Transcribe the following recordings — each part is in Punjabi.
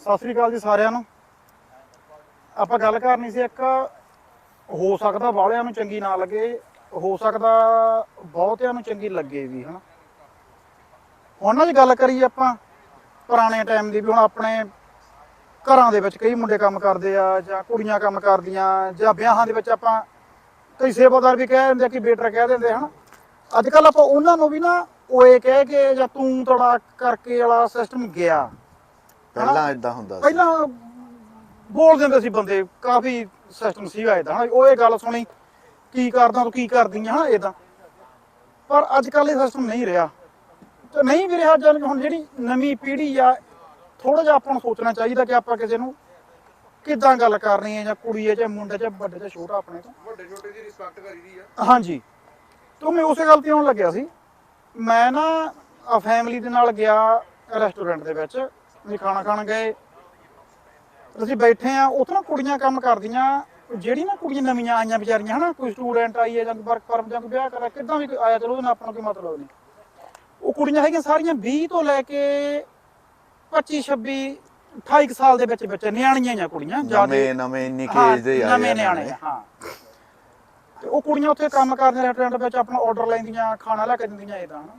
ਸਤਿ ਸ੍ਰੀ ਅਕਾਲ ਜੀ ਸਾਰਿਆਂ ਨੂੰ। ਆਪਾਂ ਗੱਲ ਕਰਨੀ ਸੀ ਇੱਕ, ਹੋ ਸਕਦਾ ਬਾਹਲਿਆਂ ਨੂੰ ਚੰਗੀ ਨਾ ਲੱਗੇ, ਹੋ ਸਕਦਾ ਬਹੁਤਿਆਂ ਨੂੰ ਚੰਗੀ ਲੱਗੇ ਵੀ, ਹਨਾ। ਹੁਣ ਨਾ ਗੱਲ ਕਰੀਏ ਆਪਾਂ, ਪੁਰਾਣੇ ਟਾਈਮ ਦੀ ਵੀ, ਹੁਣ ਆਪਣੇ ਘਰਾਂ ਦੇ ਵਿੱਚ ਕਈ ਮੁੰਡੇ ਕੰਮ ਕਰਦੇ ਆ, ਜਾਂ ਕੁੜੀਆਂ ਕੰਮ ਕਰਦੀਆਂ, ਜਾਂ ਵਿਆਹਾਂ ਦੇ ਵਿੱਚ ਆਪਾਂ ਕਈ ਸੇਵਾਦਾਰ ਵੀ ਕਹਿ ਦਿੰਦੇ ਕਿ ਬੇਟਰ ਕਹਿ ਦਿੰਦੇ ਹਨ। ਅੱਜ ਕੱਲ ਆਪਾਂ ਉਹਨਾਂ ਨੂੰ ਵੀ ਨਾ ਓਏ ਕਹਿ ਕੇ ਜਾਂ ਤੂੰ ਤੜਾ ਕਰਕੇ ਵਾਲਾ ਸਿਸਟਮ ਗਿਆ। ਪਹਿਲਾਂ ਇਦਾਂ ਹੁੰਦਾ ਸੀ। ਪਹਿਲਾਂ ਬੋਲ ਦਿੰਦੇ ਸੀ ਬੰਦੇ ਕਾਫੀ ਸਿਸਟਮ ਸੀਗਾ ਹਨਾ ਉਹ ਇਹ ਗੱਲ ਸੁਣੀ ਕੀ ਕਰਦਾ ਤੂੰ ਕੀ ਕਰਦੀ ਆ ਇਹਦਾ ਪਰ ਅੱਜ ਕੱਲ ਇਹ ਸਿਸਟਮ ਨਹੀਂ ਰਿਹਾ। ਤੇ ਨਹੀਂ ਵੀ ਰਿਹਾ ਜਦ ਹੁਣ ਜਿਹੜੀ ਨਵੀਂ ਪੀੜ੍ਹੀ ਆ ਥੋੜਾ ਜਿਹਾ ਆਪਾਂ ਨੂੰ ਸੋਚਣਾ ਚਾਹੀਦਾ ਕਿ ਆਪਾਂ ਕਿਸੇ ਨੂੰ ਕਿੱਦਾਂ ਗੱਲ ਕਰਨੀ ਹੈ ਜਾਂ ਕੁੜੀ ਹੈ ਜਾਂ ਮੁੰਡਾ ਜਾਂ ਵੱਡੇ ਜਾਂ ਛੋਟਾ ਆਪਣੇ ਤੋਂ। ਵੱਡੇ ਛੋਟੇ ਦੀ ਰਿਸਪੈਕਟ ਕਰੀਦੀ ਆ। ਹਾਂਜੀ। ਤੋਂ ਮੈਂ ਉਸੇ ਗੱਲ ਤੇ ਆਉਣ ਲੱਗਿਆ ਸੀ। ਮੈਂ ਨਾ ਫੈਮਿਲੀ ਦੇ ਨਾਲ ਗਿਆ ਰੈਸਟੋਰੈਂਟ ਦੇ ਵਿੱਚ। ਅਸੀਂ ਖਾਣਾ ਖਾਣ ਗਏ ਅਸੀਂ ਬੈਠੇ ਆ ਉੱਥੇ ਨਾ ਕੁੜੀਆਂ ਕੰਮ ਕਰਦੀਆਂ ਜਿਹੜੀ ਨਾ ਕੁੜੀਆਂ ਨਵੀਆਂ ਆਈਆਂ ਵਿਚਾਰੀਆਂ ਹਨਾ ਕੋਈ ਸਟੂਡੈਂਟ ਆਈ ਹੈ ਜਾਂ ਵਰਕ ਪਰਮ ਜਾਂ ਕੋਈ ਵਿਆਹ ਕਰਾ ਕਿੱਦਾਂ ਵੀ ਕੋਈ ਆਇਆ ਚਲੋ ਉਹਦੇ ਨਾਲ ਆਪਣਾ ਕੋਈ ਮਤਲਬ ਨਹੀਂ। ਉਹ ਕੁੜੀਆਂ ਹੈਗੀਆਂ ਸਾਰੀਆਂ 20 ਤੋਂ ਲੈ ਕੇ 25 26 28 ਕੁ ਸਾਲ ਦੇ ਵਿੱਚ ਵਿੱਚ ਨਿਆਣੀਆਂ ਆ ਕੁੜੀਆਂ ਨਵੇਂ ਨਵੇਂ ਇੰਨੀ ਕੇਜ ਦੇ ਆ ਨਵੇਂ ਨਿਆਣੇ ਹਾਂ। ਤੇ ਉਹ ਕੁੜੀਆਂ ਉੱਥੇ ਕੰਮ ਕਰਦੀਆਂ ਰੈਸਟੋਰੈਂਟ ਵਿੱਚ ਆਪਣਾ ਆਰਡਰ ਲੈਂਦੀਆਂ ਖਾਣਾ ਲੈ ਕੇ ਦਿੰਦੀਆਂ ਇਹਦਾ ਹਨਾ।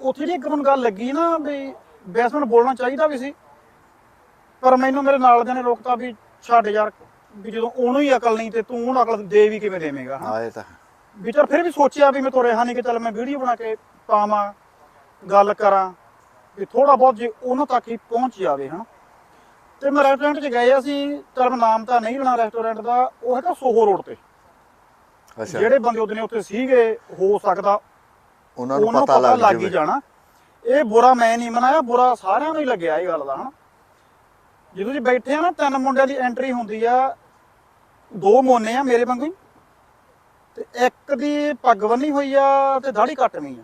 ਉੱਥੇ ਜਿਹੜੀ ਇੱਕ ਮੈਨੂੰ ਗੱਲ ਲੱਗੀ ਨਾ ਵੀ ਵੈਸੇ ਮੈਨੂੰ ਬੋਲਣਾ ਚਾਹੀਦਾ ਵੀ ਸੀ। ਪਰ ਮੈਨੂੰ ਮੇਰੇ ਨਾਲ ਦੇ ਨੇ ਰੋਕਤਾ ਵੀ ਛੱਡ ਯਾਰ ਵੀ ਜਦੋਂ ਉਹਨੂੰ ਹੀ ਅਕਲ ਨਹੀਂ ਤੇ ਤੂੰ ਉਹਨੂੰ ਅਕਲ ਦੇ ਵੀ ਕਿਵੇਂ ਦੇਵੇਂਗਾ ਹਨਾ? ਆਏ ਤਾਂ ਵੀ ਚਲ ਫਿਰ ਵੀ ਸੋਚਿਆ ਵੀ ਮੈਂ ਤੋਂ ਰਿਹਾ ਨਹੀਂ ਕਿ ਚਲ ਮੈਂ ਵੀਡੀਓ ਬਣਾ ਕੇ ਪਾਵਾਂ ਗੱਲ ਕਰਾਂ ਵੀ ਥੋੜਾ ਬਹੁਤ ਜੇ ਉਹਨਾਂ ਤੱਕ ਹੀ ਪਹੁੰਚ ਜਾਵੇ ਹਨਾ? ਤੇ ਮੈਂ ਰੈਸਟੋਰੈਂਟ 'ਚ ਗਏ ਅਸੀਂ ਚਲ ਮੈਂ ਨਾਮ ਤਾਂ ਨਹੀਂ ਲੈਣਾ ਰੈਸਟੋਰੈਂਟ ਦਾ ਉਹ ਹੈਗਾ ਸੋਹੋ ਰੋਡ ਤੇ। ਅੱਛਾ। ਜਿਹੜੇ ਬੰਦੇ ਉਹਦੇ ਨੇ ਉੱਥੇ ਸੀਗੇ ਹੋ ਸਕਦਾ ਉਹਨਾਂ ਨੂੰ ਪਤਾ ਲੱਗ ਹੀ ਜਾਣਾ। ਇਹ ਬੁਰਾ ਮੈਂ ਨਹੀਂ ਮਨਾਇਆ ਬੁਰਾ ਸਾਰਿਆਂ ਨੂੰ ਹੀ ਲੱਗਿਆ ਇਹ ਗੱਲ ਦਾ ਹਨਾ। ਜਦੋਂ ਜੀ ਬੈਠੇ ਆ ਨਾ ਤਿੰਨ ਮੁੰਡਿਆਂ ਦੀ ਐਂਟਰੀ ਹੁੰਦੀ ਆ ਦੋ ਮੋਨੇ ਆ ਮੇਰੇ ਵਾਂਗੂ ਹੀ ਤੇ ਇੱਕ ਦੀ ਪੱਗ ਬੰਨੀ ਹੋਈ ਆ ਤੇ ਦਾੜੀ ਕੱਟਵੀਂ ਆ।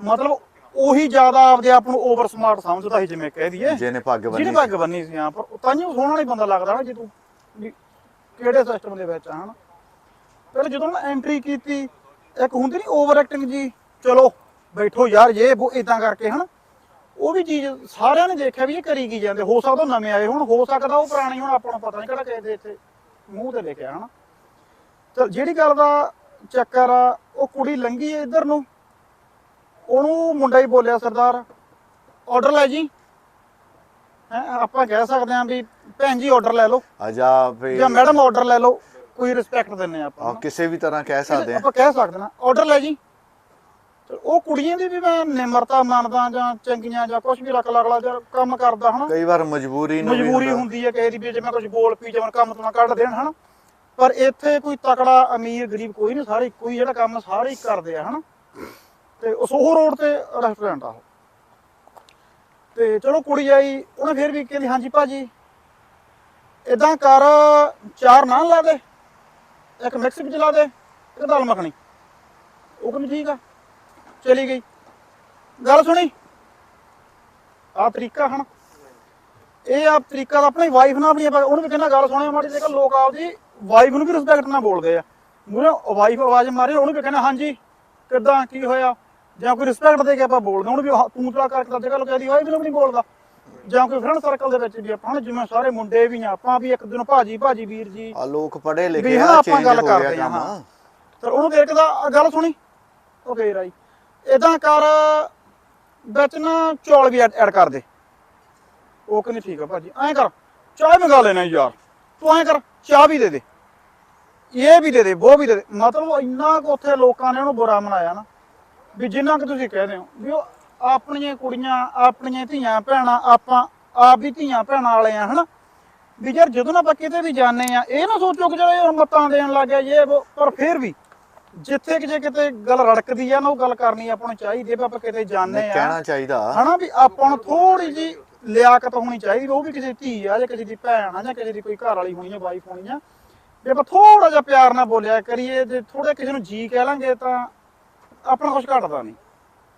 ਮਤਲਬ ਉਹੀ ਜ਼ਿਆਦਾ ਆਪਦੇ ਆਪ ਨੂੰ ਓਵਰ ਸਮਾਰਟ ਸਮਝਦਾ ਸੀ ਜਿਵੇਂ ਕਹਿ ਦਈਏ। ਜਿਹਨੇ ਪੱਗ ਬੰਨੀ ਜਿਹਨੇ ਪੱਗ ਬੰਨੀ ਸੀ ਹਾਂ ਪਰ ਤਾਂਹੀਓ ਸੋਹਣਾ ਨਹੀਂ ਬੰਦਾ ਲੱਗਦਾ ਨਾ ਜੇ ਤੂੰ ਕਿਹੜੇ ਸਿਸਟਮ ਦੇ ਵਿੱਚ ਆ ਹਨਾ। ਫਿਰ ਜਦੋਂ ਮੈਂ ਐਂਟਰੀ ਕੀਤੀ ਇੱਕ ਹੁੰਦੀ ਨਹੀਂ ਓਵਰ ਐਕਟਿੰਗ ਜੀ ਚਲੋ ਬੈਠੋ ਯਾਰ ਇਹ ਉਹ ਇਦਾਂ ਕਰਕੇ ਹਨਾ। ਉਹ ਵੀ ਚੀਜ਼ ਸਾਰਿਆਂ ਨੇ ਦੇਖਿਆ ਵੀ ਇਹ ਕਰੀ ਕੀ ਜਾਂਦੇ। ਹੋ ਸਕਦਾ ਨਵੇਂ ਆਏ ਹੁਣ ਹੋ ਸਕਦਾ ਉਹ ਪੁਰਾਣੇ ਹੁਣ ਆਪਾਂ ਨੂੰ ਪਤਾ ਨਹੀਂ ਕਿਹੜਾ ਕਿਸੇ ਇੱਥੇ ਮੂੰਹ ਤੇ ਲਿਖਿਆ ਹਨਾ। ਚਲ ਜਿਹੜੀ ਗੱਲ ਦਾ ਚੱਕਰ ਆ ਉਹ ਕੁੜੀ ਲੰਗੀ ਇੱਧਰ ਨੂੰ। ਉਹਨੂੰ ਮੁੰਡਾ ਹੀ ਬੋਲਿਆ ਸਰਦਾਰ ਆਰਡਰ ਲੈ ਜੀ। ਹੈਂ ਆਪਾਂ ਕਹਿ ਸਕਦੇ ਹਾਂ ਵੀ ਭੈਣ ਜੀ ਆਰਡਰ ਲੈ ਲਓ। ਅਜਾ ਵੀ ਜਾਂ ਮੈਡਮ ਆਰਡਰ ਲੈ ਲਓ ਕੋਈ ਰਿਸਪੈਕਟ ਦਿੰਨੇ ਆਪਾਂ ਆ। ਕਿਸੇ ਵੀ ਤਰ੍ਹਾਂ ਕਹਿ ਸਕਦੇ ਆ। ਆਪਾਂ ਕਹਿ ਸਕਦੇ ਨਾ ਆਰਡਰ ਲੈ ਜੀ। ਤੇ ਉਹ ਕੁੜੀਆਂ ਦੀ ਵੀ ਮੈਂ ਨਿਮਰਤਾ ਮੰਨਦਾ ਜਾਂ ਚੰਗੀਆਂ ਜਾਂ ਕੁਝ ਵੀ ਰੱਖ ਲਗਲਾ ਜਾਂ ਕੰਮ ਕਰਦਾ ਹਨਾ। ਕਈ ਵਾਰ ਮਜਬੂਰੀ ਨੂੰ ਮਜਬੂਰੀ ਹੁੰਦਾ। ਹੈ ਕਿਸੇ ਦੀ ਵੀ ਜੇ ਮੈਂ ਕੁਝ ਬੋਲ ਪੀ ਜਾਵਾਂ ਕੰਮ ਤੋਂ ਨਾ ਕੱਢ ਦੇਣ ਹਨਾ। ਪਰ ਇੱਥੇ ਕੋਈ ਤਕੜਾ ਅਮੀਰ ਗਰੀਬ ਕੋਈ ਨਹੀਂ ਸਾਰੇ ਇੱਕੋ ਹੀ ਜਿਹੜਾ ਕੰਮ ਸਾਰੇ ਹੀ ਕਰਦੇ ਆ ਹਨਾ। ਤੇ ਉਹ ਸੋਹੋ ਰੋਡ ਤੇ ਰੈਸਟੋਰੈਂਟ ਆ ਉਹ। ਤੇ ਚਲੋ ਕੁੜੀ ਆਈ ਉਹਨੇ ਫਿਰ ਵੀ ਕਹਿੰਦੀ ਹਾਂਜੀ ਭਾਜੀ ਇਦਾਂ ਕਰ ਚਾਰ ਨਾਨ ਲਾ ਦੇ ਇੱਕ ਮਿਕਸ ਵਿੱਚ ਲਾ ਦੇ ਇੱਕ ਦਾਲ ਮੱਖਣੀ। ਉਹ ਕਹਿੰਦੀ ਠੀਕ ਆ। ਚਲੀ ਗਈ। ਗੱਲ ਸੁਣੀ? ਆ ਤਰੀਕਾ ਹਨ। ਇਹ ਆ ਤਰੀਕਾ ਤਾਂ ਆਪਣੀ ਵਾਈਫ ਨਾਲ ਆਪਣੀ ਆਪਾਂ- ਉਹਨੂੰ ਵੀ ਕਹਿੰਦਾ ਗੱਲ ਸੁਣਿਆ ਮਾੜੀ ਜੇਕਰ ਲੋਕ ਆਪਦੀ ਵਾਈਫ ਨੂੰ ਵੀ ਰਿਸਪੈਕਟ ਨਾਲ ਬੋਲਦੇ ਆ। ਮੂਰੇ ਵਾਈਫ ਆਵਾਜ਼ ਮਾਰੇ ਉਹਨੂੰ ਵੀ ਕਹਿੰਦਾ ਹਾਂਜੀ ਕਿੱਦਾਂ ਕੀ ਹੋਇਆ? ਜਾਂ ਕੋਈ ਰਿਸਪੈਕਟ ਦੇ ਕੇ ਆਪਾਂ ਬੋਲਦੇ ਉਹਨੂੰ ਵੀ ਤੂੰ ਤਲਾ ਕਰਕੇ ਜਗ੍ਹਾ ਲੋਕ ਕਹਿੰਦੀ ਵਾਈਫ ਨੂੰ ਵੀ ਨਹੀਂ ਬੋਲਦਾ। ਜਾਂ ਕੋਈ ਫਰੈਂਡ ਸਰਕਲ ਦੇ ਵਿੱਚ ਵੀ ਆਪਾਂ ਜਿਵੇਂ ਸਾਰੇ ਮੁੰਡੇ ਵੀ ਆ ਆਪਾਂ ਵੀ ਇੱਕ ਦਿਨ ਭਾਜੀ ਭਾਜੀ ਵੀਰ ਜੀ। ਆ ਲੋਕ ਪੜ੍ਹੇ ਵੀ ਲਿਖੇ ਆ ਚੇਂਜ ਗੱਲ ਹੋ ਗਿਆ ਕੰਮ। ਹਾਂ ਤੇ ਉਹਨੂੰ ਦੇਖਦਾ ਗੱਲ ਸੁਣੀ? ਉਹ ਫੇਰ ਆਈ ਇਦਾਂ ਕਰ, ਵਿੱਚ ਨਾ ਚੌਲ ਵੀ ਐਡ ਕਰ ਦੇ। ਉਹ ਕਹਿੰਦੇ ਠੀਕ ਆ ਭਾਜੀ, ਐਂ ਕਰ, ਚਾਹ ਮੰਗਾ ਲੈਣਾ ਯਾਰ, ਤੂੰ ਐਂ ਕਰ, ਚਾਹ ਵੀ ਦੇ ਦੇ। ਇਹ ਵੀ ਦੇ ਦੇ ਉਹ ਵੀ ਦੇ ਦੇ। ਮਤਲਬ ਇੰਨਾ ਕੁ ਉੱਥੇ ਲੋਕਾਂ ਨੇ ਉਹਨੂੰ ਬੁਰਾ ਮਨਾਇਆ ਨਾ, ਵੀ ਜਿੰਨਾ ਕਿ ਤੁਸੀਂ ਕਹਿੰਦੇ ਹੋ, ਵੀ ਉਹ ਆਪਣੀਆਂ ਕੁੜੀਆਂ, ਆਪਣੀਆਂ ਧੀਆਂ, ਭੈਣਾਂ, ਆਪਾਂ ਆਪ ਵੀ ਧੀਆਂ, ਭੈਣਾਂ ਵਾਲੇ ਆ, ਹਨਾ? ਵੀ ਯਾਰ ਜਦੋਂ ਆਪਾਂ ਕਿਤੇ ਵੀ ਜਾਂਦੇ ਆ, ਇਹ ਨਾ ਸੋਚੋ ਕਿ ਜਿਹੜਾ ਮੱਤਾਂ ਦੇਣ ਲੱਗ ਗਿਆ ਇਹ ਪਰ ਫਿਰ ਵੀ ਜਿੱਥੇ ਕਿ ਜੇ ਕਿਤੇ ਗੱਲ ਰੜਕਦੀ ਆ ਨਾ ਉਹ ਗੱਲ ਕਰਨੀ ਆਪਾਂ ਨੂੰ ਚਾਹੀਦੀ ਵੀ ਆਪਾਂ ਕਿਤੇ ਨਹੀਂ ਆ। ਕਹਿਣਾ ਚਾਹੀਦਾ। ਹਨਾ ਵੀ ਆਪਾਂ ਨੂੰ ਥੋੜੀ ਜੀ ਲਿਆਕਤ ਹੋਣੀ ਚਾਹੀਦੀ ਵੀ ਉਹ ਵੀ ਕਿਸੇ ਧੀ ਆ ਜਾਂ ਕਿਸੇ ਦੀ ਭੈਣ ਆ ਜਾਂ ਕਿਸੇ ਦੀ ਕੋਈ ਘਰ ਵਾਲੀ ਹੋਣੀ ਆ ਵਾਈਫ ਹੋਣੀ ਆ। ਵੀ ਆਪਾਂ ਥੋੜਾ ਜਿਹਾ ਪਿਆਰ ਨਾਲ ਬੋਲਿਆ ਕਰੀਏ ਜੇ ਥੋੜੇ ਕਿਸੇ ਨੂੰ ਜੀ ਕਹਿ ਲਾਂਗੇ ਤਾਂ ਆਪਣਾ ਕੁਝ ਘਟਦਾ ਨਹੀਂ।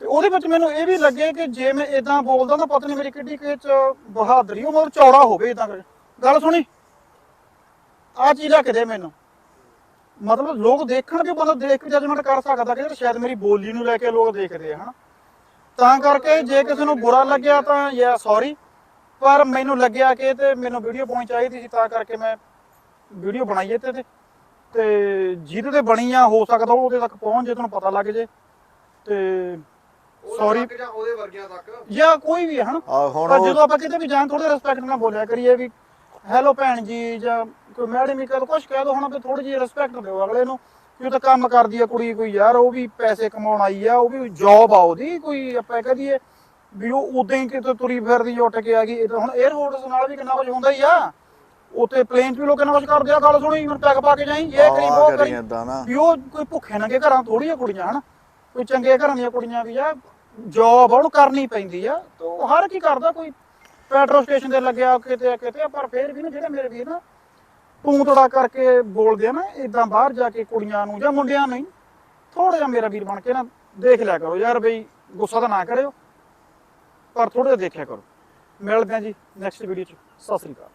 ਤੇ ਉਹਦੇ ਵਿੱਚ ਮੈਨੂੰ ਇਹ ਵੀ ਲੱਗੇ ਕਿ ਜੇ ਮੈਂ ਇਦਾਂ ਬੋਲਦਾ ਤਾਂ ਪਤਾ ਨਹੀਂ ਮੇਰੀ ਕਿੱਡੀ ਕਿ ਚ ਬਹਾਦਰੀ ਉਹ ਮਤਲਬ ਚੌੜਾ ਹੋਵੇ ਇਦਾਂ ਗੱਲ ਸੁਣੀ? ਆ ਚੀਜ਼ ਲਿਆ ਕੇ ਦੇ ਮੈਨੂੰ। ਮਤਲਬ ਲੋਕ ਦੇਖਣ ਕਿ ਬੰਦਾ ਦੇਖ ਕੇ ਜਜਮੈਂਟ ਕਰ ਸਕਦਾ ਕਿ ਯਾਰ ਸ਼ਾਇਦ ਮੇਰੀ ਬੋਲੀ ਨੂੰ ਲੈ ਕੇ ਲੋਕ ਦੇਖਦੇ ਆ ਹਨਾ? ਤਾਂ ਕਰਕੇ ਜੇ ਕਿਸੇ ਨੂੰ ਬੁਰਾ ਲੱਗਿਆ ਤਾਂ ਯਾ ਸੌਰੀ ਪਰ ਮੈਨੂੰ ਲੱਗਿਆ ਕਿ ਤੇ ਮੈਨੂੰ ਵੀਡੀਓ ਪਾਉਣੀ ਚਾਹੀਦੀ ਸੀ ਤਾਂ ਕਰਕੇ ਮੈਂ ਵੀਡੀਓ ਬਣਾਈ ਇੱਥੇ ਤੇ। ਤੇ ਜਿਹਦੇ ਤੇ ਬਣੀ ਆ ਹੋ ਸਕਦਾ ਉਹ ਉਹਦੇ ਤੱਕ ਪਹੁੰਚ ਜੇ ਤੁਹਾਨੂੰ ਪਤਾ ਲੱਗ ਜੇ। ਤੇ ਸੌਰੀ ਜਾਂ ਉਹਦੇ ਵਰਗਿਆਂ ਤੱਕ? ਜਾਂ ਕੋਈ ਵੀ ਹੈ ਹਨਾ? ਪਰ ਜਦੋਂ ਆਪਾਂ ਕਿਤੇ ਵੀ ਜਾਣ ਥੋੜੇ ਰਿਸਪੈਕਟ ਨਾਲ ਬੋਲਿਆ ਕਰੀਏ ਵੀ ਹੈਲੋ ਭੈਣ ਜੀ ਜਾਂ ਕੋਈ ਮੈਡਮ ਹੀ ਕਹੋ ਕੁਝ ਕਹਿ ਦੋ ਹੁਣ ਤੇ ਥੋੜੀ ਜਿਹੀ ਰਿਸਪੈਕਟ ਦਿਓ ਅਗਲੇ ਨੂੰ ਕਿ ਉਹ ਤਾਂ ਕੰਮ ਕਰਦੀ ਆ ਕੁੜੀ ਕੋਈ ਯਾਰ ਉਹ ਵੀ ਪੈਸੇ ਕਮਾਉਣ ਆਈ ਆ ਉਹ ਵੀ ਜੌਬ ਆ ਉਹਦੀ ਕੋਈ ਆਪਾਂ ਕਹਦੀਏ ਵੀ ਉਹ ਉਦਾਂ ਹੀ ਕਿਤੇ ਤੁਰੀ ਫਿਰਦੀ ਉੱਠ ਕੇ ਆ ਗਈ ਇਹ ਤਾਂ ਹੁਣ 에ਅਰਪੋਰਟਸ ਨਾਲ ਵੀ ਕਿੰਨਾ ਕੁਝ ਹੁੰਦਾ ਹੀ ਆ। ਉੱਥੇ ਪਲੇਨ 'ਚ ਵੀ ਲੋਕ ਕਿੰਨਾ ਕੁਝ ਕਰਦੇ ਆ ਗੱਲ ਸੁਣੀ ਮੈਨੂੰ ਪੈਕ ਪਾ ਕੇ ਜਾਈ ਇਹ ਕਰੀ ਉਹ ਕਰੀ। ਕਰੀ ਏਦਾਂ ਨਾ। ਵੀ ਉਹ ਕੋਈ ਭੁੱਖੇ ਨੰਗੇ ਘਰਾਂ ਥੋੜੀਆਂ ਕੁੜੀਆਂ ਹਨ? ਕੋਈ ਚੰਗੇ ਘਰਾਂ ਦੀਆਂ ਕੁੜੀਆਂ ਵੀ ਆ ਜੌਬ ਉਹਨੂੰ ਕਰਨੀ ਪੈਂਦੀ ਆ ਤੇ ਉਹ ਹਰ ਕੀ ਕਰਦਾ ਕੋਈ ਪੈਟਰੋ ਸਟੇਸ਼ਨ ਤੇ ਲੱਗਿਆ ਕਿਤੇ ਆ ਕਿਤੇ ਆ, ਪਰ ਫੇਰ ਵੀ ਨਾ ਜਿਹੜੇ ਮੇਰੇ ਵੀਰ ਨਾ ਤੂੰ ਤੜਾ ਕਰਕੇ ਬੋਲਦੇ ਆ ਨਾ ਇਦਾਂ ਬਾਹਰ ਜਾ ਕੇ ਕੁੜੀਆਂ ਨੂੰ ਜਾਂ ਮੁੰਡਿਆਂ ਨੂੰ ਥੋੜਾ ਜਿਹਾ ਮੇਰਾ ਵੀਰ ਬਣ ਕੇ ਨਾ ਦੇਖ ਲਿਆ ਕਰੋ ਯਾਰ ਬਈ, ਗੁੱਸਾ ਤਾਂ ਨਾ ਕਰਿਓ, ਪਰ ਥੋੜਾ ਜਿਹਾ ਦੇਖਿਆ ਕਰੋ। ਮਿਲਦੇ ਆ ਜੀ ਨੈਕਸਟ ਵੀਡੀਓ ਚ। ਸਤਿ ਸ੍ਰੀ ਅਕਾਲ।